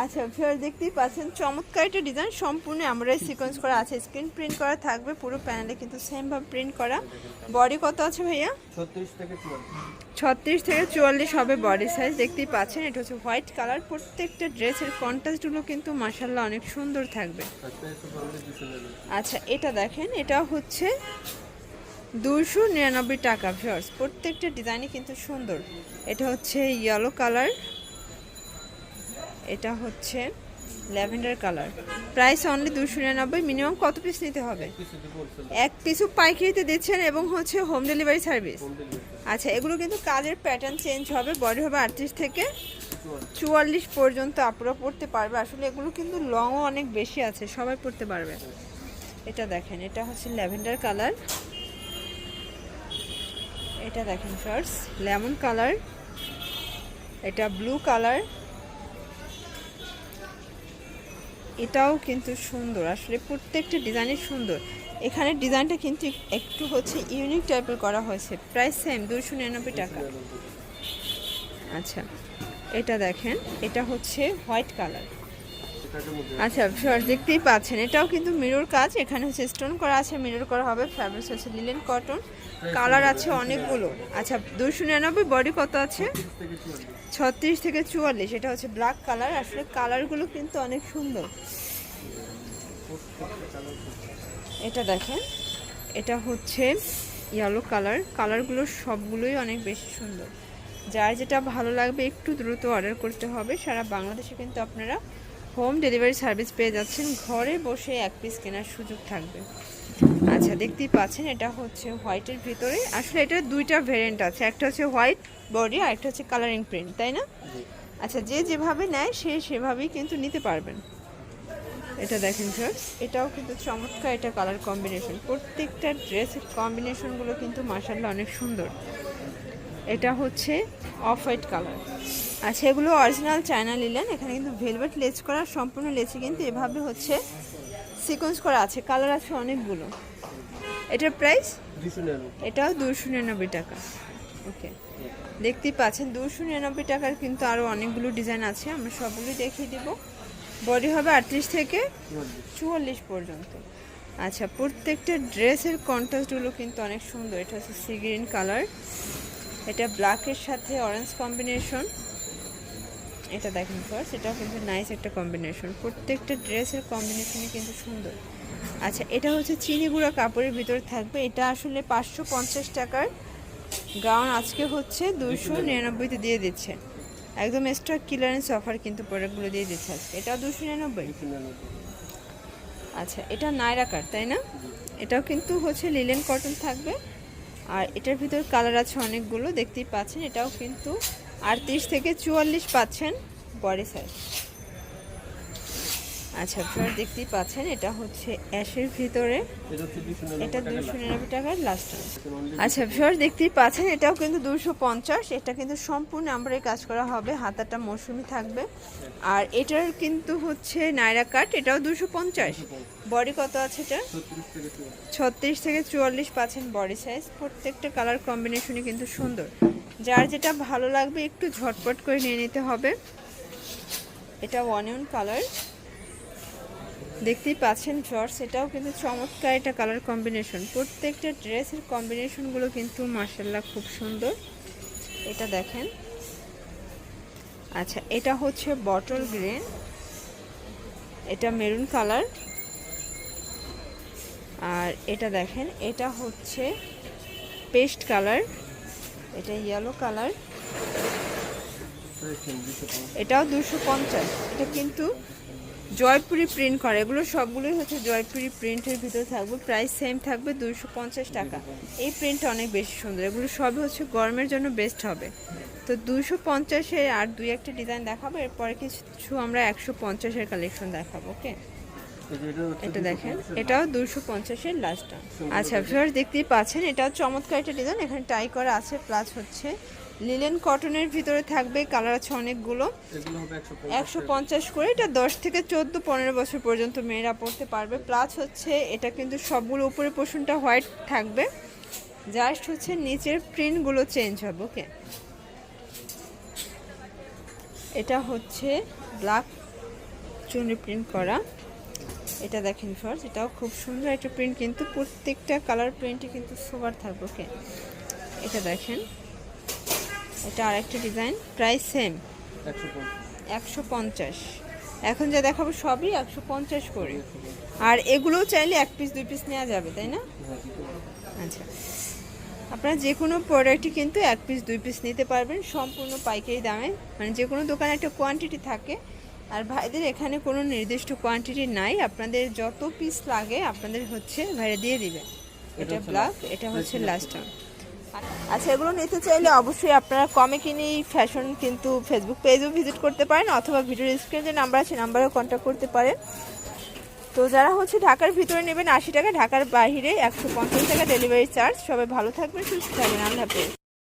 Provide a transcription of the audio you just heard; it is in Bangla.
আচ্ছা ফিওর দেখতেই পাচ্ছেন চমৎকার একটা ডিজাইন সম্পূর্ণ আমরা সিকোয়েন্স করা আছে। স্ক্রিন প্রিন্ট করা থাকবে পুরো প্যানেলে কিন্তু সেম ভাবে প্রিন্ট করা। বডি কত আছে ভাইয়া? ছত্রিশ থেকে চুয়াল্লিশ। হবে বডি সাইজ দেখতেই পাচ্ছেন এটা হচ্ছে হোয়াইট কালার প্রত্যেকটা ড্রেসের কন্ট্রাস্টগুলো কিন্তু মাসাল্লাহ অনেক সুন্দর থাকবে। আচ্ছা এটা দেখেন এটা হচ্ছে দুশো নিরানব্বই টাকা ভিউয়ার্স। প্রত্যেকটা ডিজাইনই কিন্তু সুন্দর। এটা হচ্ছে ইয়েলো কালার এটা হচ্ছে ল্যাভেন্ডার কালার। প্রাইস অনলি দুশো নিরানব্বই, মিনিমাম কত পিস নিতে হবে? এক পিসও পাইকারিতে দিচ্ছেন এবং হচ্ছে হোম ডেলিভারি সার্ভিস আচ্ছা এগুলো কিন্তু কাজের প্যাটার্ন চেঞ্জ হবে বডি হবে আটত্রিশ থেকে চুয়াল্লিশ পর্যন্ত আপনারা পড়তে পারবে। আসলে এগুলো কিন্তু লংও অনেক বেশি আছে, সবাই পড়তে পারবে। এটা দেখেন, এটা হচ্ছে ল্যাভেন্ডার কালার। এটা দেখেন ফার্স্ট লেমন কালার। এটা ব্লু কালার। এটাও কিন্তু সুন্দর। আসলে প্রত্যেকটা ডিজাইনই সুন্দর। এখানে ডিজাইনটা কিন্তু একটু হচ্ছে ইউনিক টাইপের করা হয়েছে। প্রাইস সেম দুশো নিরানব্বই টাকা। আচ্ছা এটা দেখেন, এটা হচ্ছে হোয়াইট কালার। আচ্ছা সর দেখতেই পাচ্ছেন। এটাও কিন্তু মিরর কাজ। এখানে হচ্ছে স্টোন করা আছে মিরর করা হবে ফ্যাব্রিক্স হচ্ছে লিলেন কটন কালার আছে অনেকগুলো। আচ্ছা দুশো নিরানব্বই বডি কত আছে? ছত্রিশ থেকে চুয়াল্লিশ, এটা হচ্ছে ব্ল্যাক কালার আসলে কালারগুলো কিন্তু অনেক সুন্দর। এটা দেখেন, এটা হচ্ছে ইয়েলো কালার কালারগুলো সবগুলোই অনেক বেশি সুন্দর। যার যেটা ভালো লাগবে একটু দ্রুত অর্ডার করতে হবে, সারা বাংলাদেশে কিন্তু আপনারা হোম ডেলিভারি সার্ভিস পেয়ে যাচ্ছেন, ঘরে বসে এক পিস কেনার সুযোগ থাকবে। আচ্ছা দেখতেই পাচ্ছেন এটা হচ্ছে হোয়াইটের ভিতরে। আসলে এটা দুইটা ভেরিয়েন্ট আছে একটা হচ্ছে হোয়াইট বডি আর একটা হচ্ছে কালারিং প্রিন্ট তাই না? আচ্ছা যে যেভাবে নেয় সে সেভাবেই কিন্তু নিতে পারবেন। এটা দেখেন স্যার এটাও কিন্তু চমৎকার এটা কালার কম্বিনেশন প্রত্যেকটা ড্রেসের কম্বিনেশনগুলো কিন্তু মার্শাল্লাহ অনেক সুন্দর। এটা হচ্ছে অফ হোয়াইট কালার আচ্ছা এগুলো অরিজিনাল চায়না লিলেন এখানে কিন্তু ভেলভেট লেস করা সম্পূর্ণ লেচে কিন্তু এভাবে হচ্ছে সিকোয়েন্স করা আছে কালার আছে অনেকগুলো। এটার প্রাইস এটাও দুশো নিরানব্বই টাকা। ওকে দেখতেই পাচ্ছেন দুশো নিরানব্বই টাকার কিন্তু আরও অনেকগুলো ডিজাইন আছে আমরা সবগুলোই দেখিয়ে দিব। বডি হবে আটত্রিশ থেকে চুয়াল্লিশ পর্যন্ত। আচ্ছা প্রত্যেকটা ড্রেসের কন্ট্রাস্টগুলো কিন্তু অনেক সুন্দর। এটা হচ্ছে সি গ্রিন কালার এটা ব্ল্যাকের সাথে অরেঞ্জ কম্বিনেশন এটা দেখেন ফার্স্ট এটাও কিন্তু নাইস একটা কম্বিনেশন প্রত্যেকটা ড্রেসের কম্বিনেশনই কিন্তু সুন্দর। আচ্ছা এটা হচ্ছে চিনি গুঁড়া কাপড়ের ভিতরে থাকবে। এটা আসলে পাঁচশো পঞ্চাশ টাকার। গাউন আজকে হচ্ছে দুশো নিরানব্বইতে দিয়ে দিচ্ছে। একদম এক্সট্রা ক্লিয়ারেন্স অফার কিন্তু প্রোডাক্টগুলো দিয়ে দিচ্ছে আজকে। এটাও দুশো নিরানব্বই? আচ্ছা এটা নায়রা কাট তাই না? এটাও কিন্তু হচ্ছে লিলেন কটন থাকবে। আর এটার ভিতর কালার আছে অনেকগুলো দেখতেই পাচ্ছেন। এটাও কিন্তু আটত্রিশ থেকে চুয়াল্লিশ পাচ্ছেন বডি সাইজ আচ্ছা আপনারা দেখতেই পাচ্ছেন, এটা হচ্ছে অ্যাশের ভিতরে। এটা দুশো নিরানব্বই টাকা টাকার লাস্ট আচ্ছা ভিউয়ার দেখতেই পাচ্ছেন, এটাও কিন্তু দুশো পঞ্চাশ। এটা কিন্তু সম্পূর্ণ আমরা কাজ করা হবে হাতাটা মৌসুমি থাকবে। আর এটার কিন্তু হচ্ছে নায়রা কাট, এটাও দুশো পঞ্চাশ। বডি কত আছে এটা? ছত্রিশ থেকে চুয়াল্লিশ পাচ্ছেন বডি সাইজ প্রত্যেকটা কালার কম্বিনেশনই কিন্তু সুন্দর। যার যেটা ভালো লাগবে একটু ঝটপট করে নিয়ে নিতে হবে। এটা অনিয়ন কালার দেখতেই পাচ্ছেন জর্স এটাও কিন্তু চমৎকার একটা কালার কম্বিনেশন প্রত্যেকটা ড্রেসের কম্বিনেশনগুলো কিন্তু মার্শাল্লাহ খুব সুন্দর। এটা দেখেন। আচ্ছা এটা হচ্ছে বটল গ্রিন এটা মেরুন কালার আর এটা দেখেন, এটা হচ্ছে পেস্ট কালার এটা ইয়েলো কালার পঞ্চাশ এটাও দুশো পঞ্চাশ। এটা কিন্তু জয়পুরি প্রিন্ট করে। এগুলো সবগুলোই হচ্ছে জয়পুরি প্রিন্টের ভিতরে থাকবে। প্রাইস সেম থাকবে দুশো পঞ্চাশ টাকা। এই প্রিন্টটা অনেক বেশি সুন্দর। এগুলো সবই হচ্ছে গরমের জন্য বেস্ট হবে। তো দুশো পঞ্চাশের আর দুই একটা ডিজাইন দেখাবো। এরপরে কিছু আমরা একশো পঞ্চাশের কালেকশন দেখাবো ওকে এটা দেখেন এটাও দুশো পঞ্চাশের লাস্টটা আচ্ছা ভিউয়ার্স দেখতেই পাচ্ছেন এটাও চমৎকার একটা ডিজাইন এখানে টাই করা আছে প্লাস হচ্ছে লিলেন কটনের ভিতরে থাকবে কালার আছে অনেকগুলো। একশো একশো পঞ্চাশ করে এটা দশ থেকে চোদ্দ পনেরো বছর পর্যন্ত মেয়েরা পড়তে পারবে। প্লাস হচ্ছে এটা কিন্তু সবগুলো উপরে পোষণটা হোয়াইট থাকবে। জাস্ট হচ্ছে নিচের প্রিন্টগুলো চেঞ্জ হবে ওকে এটা হচ্ছে ব্ল্যাক চুনরি প্রিন্ট করা। এটা দেখেন ফার্স্ট এটাও খুব সুন্দর একটা প্রিন্ট কিন্তু প্রত্যেকটা কালার প্রিন্টই কিন্তু সোবার থাকবে ওকে এটা দেখেন, এটা আর একটা ডিজাইন প্রাইস সেম একশো পঞ্চাশ। এখন যা দেখাবো সবই একশো পঞ্চাশ করে। আর এগুলোও চাইলে এক পিস দুই পিস নেওয়া যাবে, তাই না। আচ্ছা। আপনারা যে কোনো প্রোডাক্টই কিন্তু এক পিস দুই পিস নিতে পারবেন, সম্পূর্ণ পাইকারি দামে। মানে যে কোনো দোকানে একটা কোয়ান্টিটি থাকে আর ভাইদের এখানে কোনো নির্দিষ্ট কোয়ান্টিটি নাই। আপনাদের যত পিস লাগে আপনাদের হচ্ছে ভাইরা দিয়ে দিবে। এটা ব্ল্যাক এটা হচ্ছে লাস্ট আচ্ছা এগুলো নিতে চাইলে অবশ্যই আপনারা কমে কিনে ফ্যাশন কিন্তু ফেসবুক পেজও ভিজিট করতে পারেন অথবা ভিডিও স্ক্রিনে যে নাম্বার আছে নাম্বারেও কন্ট্যাক্ট করতে পারেন। তো যারা হচ্ছে ঢাকার ভিতরে নেবেন আশি টাকা ঢাকার বাইরে একশো পঞ্চাশ টাকা ডেলিভারি চার্জ সবাই ভালো থাকবেন সুস্থ থাকবেন। আল্লাহ হাফেজ।